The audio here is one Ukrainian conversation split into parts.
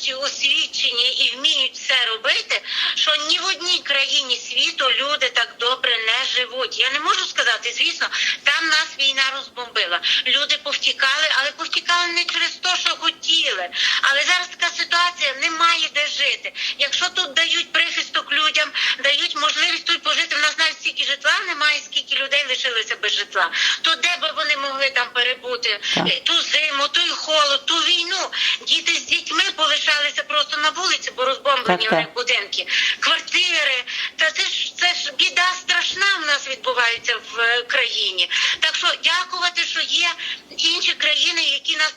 нарешті освічені і вміють все робити, що ні в одній країні світу люди так добре не живуть. Я не можу сказати, звісно, там нас війна розбомбила. Люди повтікали, але повтікали не через те, що хотіли. Але зараз така ситуація немає де жити. Якщо тут дають прихисток людям, дають можливість тут пожити. В стільки житла немає, скільки людей лишилося без житла. То де би вони могли там перебути Так. Е, ту зиму, той холод, ту війну. Діти з дітьми полишалися просто на вулиці, бо розбомблені Так, у так. будинки, квартири. Та це ж це ж біда страшна в нас відбувається в е, країні. Так що дякувати, що є інші країни, які нас.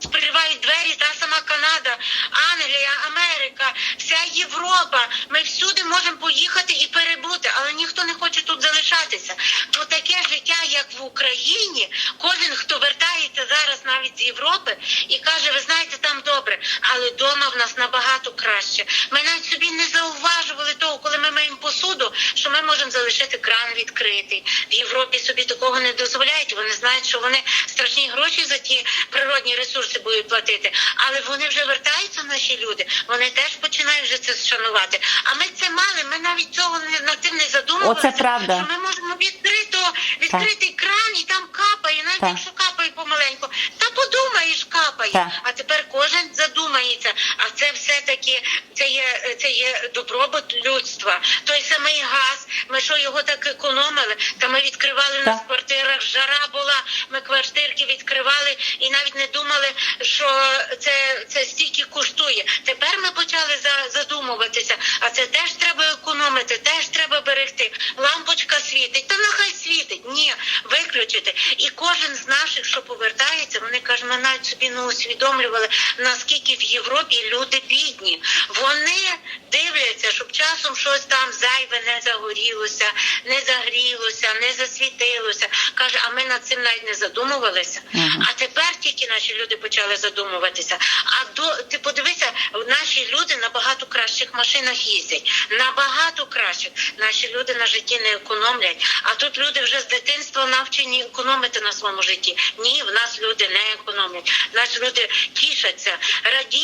Спривають двері, та сама Канада, Англія, Америка, вся Європа. Ми всюди можемо поїхати і перебути, але ніхто не хоче тут залишатися. Бо таке життя, як в Україні, кожен, хто вертається зараз навіть з Європи і каже, ви знаєте, там добре, але вдома в нас набагато краще. Ми навіть собі не зауважували того, коли ми миємо посуду, що ми можемо залишити кран відкритий. В Європі собі такого не дозволяють. Вони знають, що вони страшні гроші за ті природні ресурси будуть платити. Але вони вже вертаються, наші люди. Вони теж починають вже це шанувати. А ми це мали. Ми навіть цього не над цим не задумувалися. Оце правда. Що ми можемо відкрито відкритий кран і там капає, навіть Так. якщо капає помаленьку. Та подумаєш, капає. Так. А тепер кожен задумається. А це все таки це є це є добробут людства. Той самий газ. Ми що його так економили? Та ми відкривали на Так. квартирах. Жара була. Ми квартирки відкривали і навіть не думали, що це, це стільки коштує. Тепер ми почали за, задумуватися. А це теж треба економити, теж треба берегти. Лампочка світить, та нехай світить. Ні, виключити. І кожен з наших, що повертається, вони кажуть, ми навіть собі не усвідомлювали, наскільки в Європі люди бідні. Вони дивляться, щоб часом щось там зайве не загорілося, не загрілося, не засвітилося. Каже, а ми над цим навіть не задумувалися. А тепер тільки наші люди почали задумуватися. А до ти подивися, наші люди на багато кращих машинах їздять. Набагато кращих. Наші люди на житті не економлять. А тут люди вже з дитинства навчені економити на своєму житті. Ні, в нас люди не економлять. Наші люди тішаться, радіють.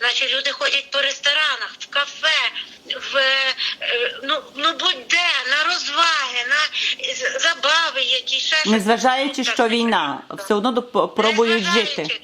Наші люди ходять по ресторанах, в кафе, в е, ну, ну будь-де, на розваги, на забави, які ще. Незважаючи, що війна, все одно пробують жити.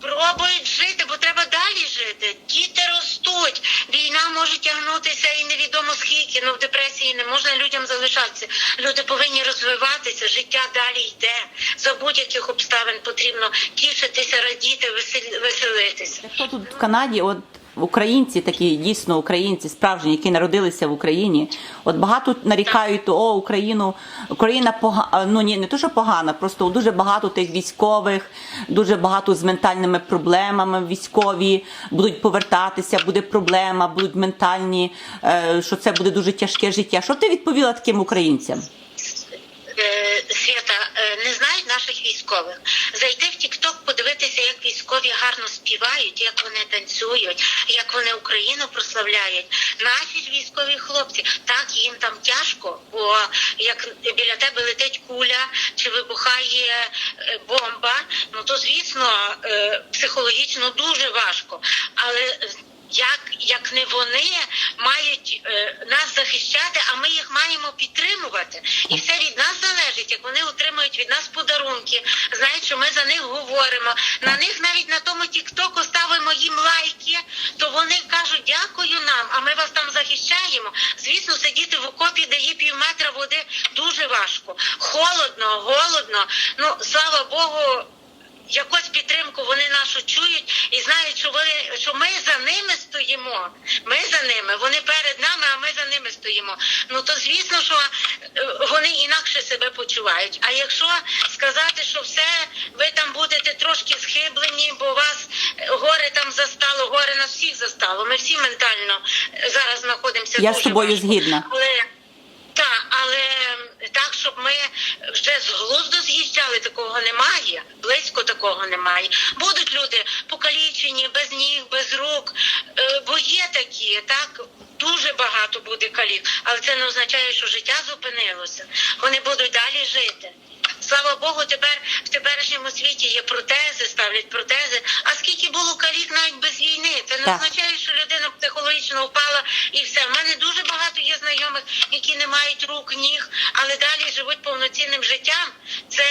Пробують жити, бо треба далі жити. Діти ростуть. Війна може тягнутися і невідомо скільки. Ну в депресії не можна людям залишатися. Люди повинні розвиватися, життя далі йде. За будь-яких обставин потрібно тішитися, радіти, весел- веселитися. Хто тут в Канаді, от українці, такі дійсно українці, справжні, які народилися в Україні, от багато нарікають, о, Україну, Україна погана, ну ні, не то, що погана, просто дуже багато тих військових, дуже багато з ментальними проблемами військові будуть повертатися, буде проблема, будуть ментальні, е, що це буде дуже тяжке життя. Що ти відповіла таким українцям? Е, Свята е, не знають наших військових. Зайти в Тікток, подивитися, як військові гарно співають, як вони танцюють, як вони Україну прославляють. Наші військові хлопці, так їм там тяжко, бо як біля тебе летить куля чи вибухає е, бомба, ну то звісно е, психологічно дуже важко. Як не вони мають е, нас захищати, а ми їх маємо підтримувати. І все від нас залежить, як вони отримують від нас подарунки, знають, що ми за них говоримо. На них навіть на тому тіктоку ставимо їм лайки, то вони кажуть дякую нам, а ми вас там захищаємо. Звісно, сидіти в окопі, де є пів метра води, дуже важко. Холодно, голодно. Ну слава Богу. Якусь підтримку вони нашу чують і знають, що вони що ми за ними стоїмо. Ми за ними, вони перед нами, а ми за ними стоїмо. Ну то звісно, що е, вони інакше себе почувають. А якщо сказати, що все, ви там будете трошки схиблені, бо вас е, горе там застало, горе нас всіх застало. Ми всі ментально е, зараз знаходимося. Я з тобою важко. згідна. Але так, але так, щоб ми вже з глузду з'їжджали, такого немає. Близько такого немає. Будуть люди покалічені, без ніг, без рук. Е, Бо є такі, так. Дуже багато буде калік, але це не означає, що життя зупинилося. Вони будуть далі жити. Слава Богу, тепер в теперішньому світі є протези, ставлять протези. А скільки було калік навіть без війни? Це не Так. означає, що людина психологічно впала і все. В мене дуже багато є знайомих, які не мають рук, ніг, але далі живуть повноцінним життям. Це.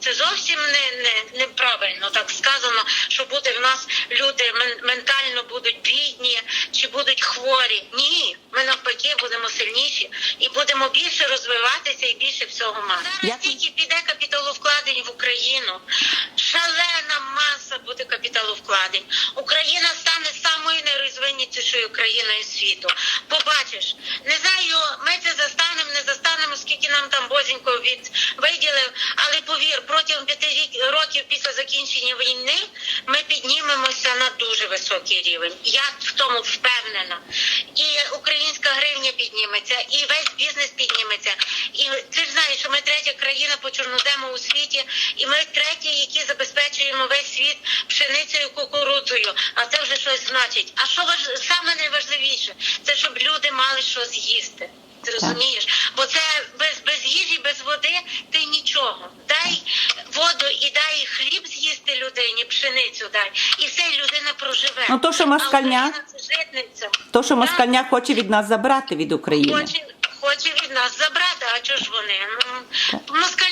Це зовсім не, не неправильно так сказано, що буде в нас люди мен- ментально будуть бідні чи будуть хворі. Ні, ми навпаки будемо сильніші і будемо більше розвиватися і більше всього мати. Зараз тільки піде капіталовкладень в Україну. Шалена маса буде капіталовкладень. Україна стане самою найрозвиннішою країною світу. Побачиш, не знаю, ми це застанемо, не застанемо, скільки нам там бозінько від виділив, але повір, протягом п'яти років після закінчення війни ми піднімемося на дуже високий рівень. Я в тому впевнена. І українська гривня підніметься, і весь бізнес підніметься. І ти ж знаєш, що ми третя країна по чорнозему у світі, і ми треті, які забезпечуємо весь світ пшеницею, кукурудзою. А це вже щось значить. А що важ... саме найважливіше? Це щоб люди мали що з'їсти. Ти розумієш? Бо це без, без їжі, без води ти нічого. Дай воду і дай хліб з'їсти людині, пшеницю дай, і все, людина проживе. Ну, то, що москальня- А Україна це житниця. То, що москальня хоче від нас забрати від України. Хоче, хоче від нас забрати, а чого ж вони? Ну, москальня нас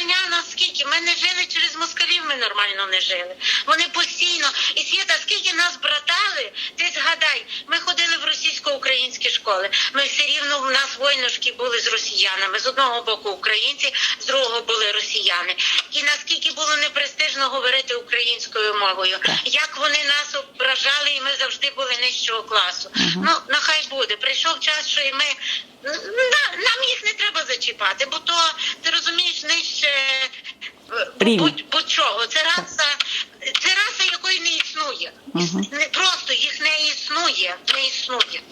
скільки? Ми не жили через москалів, ми нормально не жили. Вони постійно. І Світа, скільки нас братали, ти згадай, ми ходили в російсько-українські школи. Ми все рівно в нас войнушки були з росіянами. З одного боку українці, з другого були росіяни. І наскільки було непрестижно говорити українською мовою, як вони нас ображали, і ми завжди були нижчого класу. Ну, нехай буде. Прийшов час, що і ми нам їх не треба зачіпати, бо то ти розумієш нижче е, будь, будь-чого. Це раса, це раса, якої не існує. Мгм. Не просто їх не існує, не існує.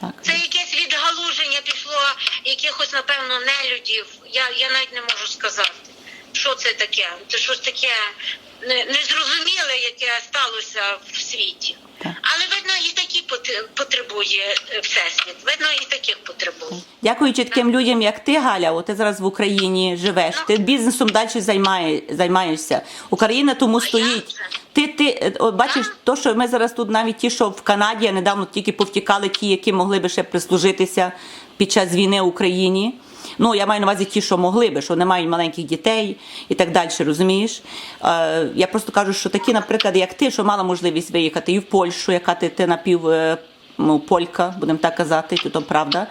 Так. Це якесь відгалуження пішло якихось, напевно, нелюдів. Я, я навіть не можу сказати, що це таке. Це щось таке незрозуміле, яке сталося в світі. Так. Але видно, і такі потребує е, всесвіт. Видно, і таких потребує. Дякуючи таким людям, як ти, Галя, от ти зараз в Україні живеш, ти бізнесом далі займає, займаєшся. Україна тому стоїть. Ти, ти от бачиш, то, що ми зараз тут навіть ті, що в Канаді, недавно тільки повтікали ті, які могли би ще прислужитися під час війни в Україні. Ну, я маю на увазі ті, що могли би, що не мають маленьких дітей і так далі, розумієш? Е, я просто кажу, що такі, наприклад, як ти, що мала можливість виїхати і в Польщу, яка ти, ти напів. е, ну, полька, будемо так казати, то то правда.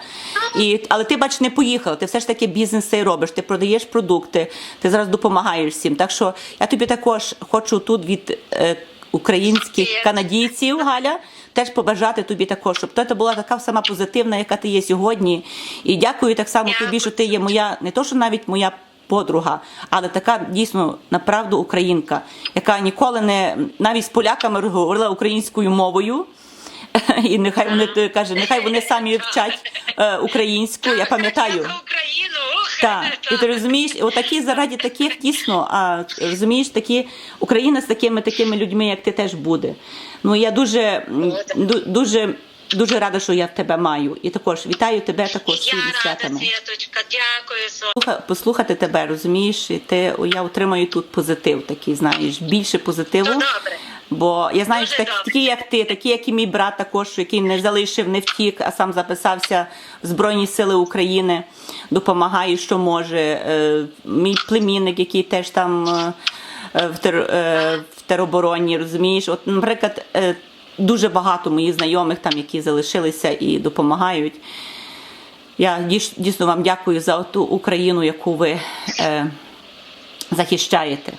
І, але ти, бач, не поїхала, ти все ж таки бізнес цей робиш, ти продаєш продукти, ти зараз допомагаєш всім. Так що я тобі також хочу тут від е, українських канадійців, Галя, теж побажати тобі також, щоб ти була така сама позитивна, яка ти є сьогодні. І дякую так само Дякую. тобі, що ти є моя, не то, що навіть моя. Подруга, але така дійсно направду українка, яка ніколи не навіть з поляками говорила українською мовою. І нехай вони каже, нехай вони самі вчать е, українську. Я пам'ятаю. Так, і ти розумієш, отакі заради таких дійсно, а розумієш, такі Україна з такими такими людьми, як ти теж буде. Ну я дуже дуже дуже рада, що я тебе маю. І також вітаю тебе також Я рада. Світочка, дякую, Послухати тебе, розумієш, і ти я отримаю тут позитив, такий, знаєш, більше позитиву. Ну, добре. Бо я знаю, що так, такі, як ти, такі, як і мій брат, також, який не залишив, не втік, а сам записався в Збройні Сили України, допомагає, що може. Е, мій племінник, який теж там е, е, в, тер, в теробороні, розумієш. От, наприклад, дуже багато моїх знайомих там, які залишилися і допомагають. Я дійсно вам дякую за ту Україну, яку ви захищаєте.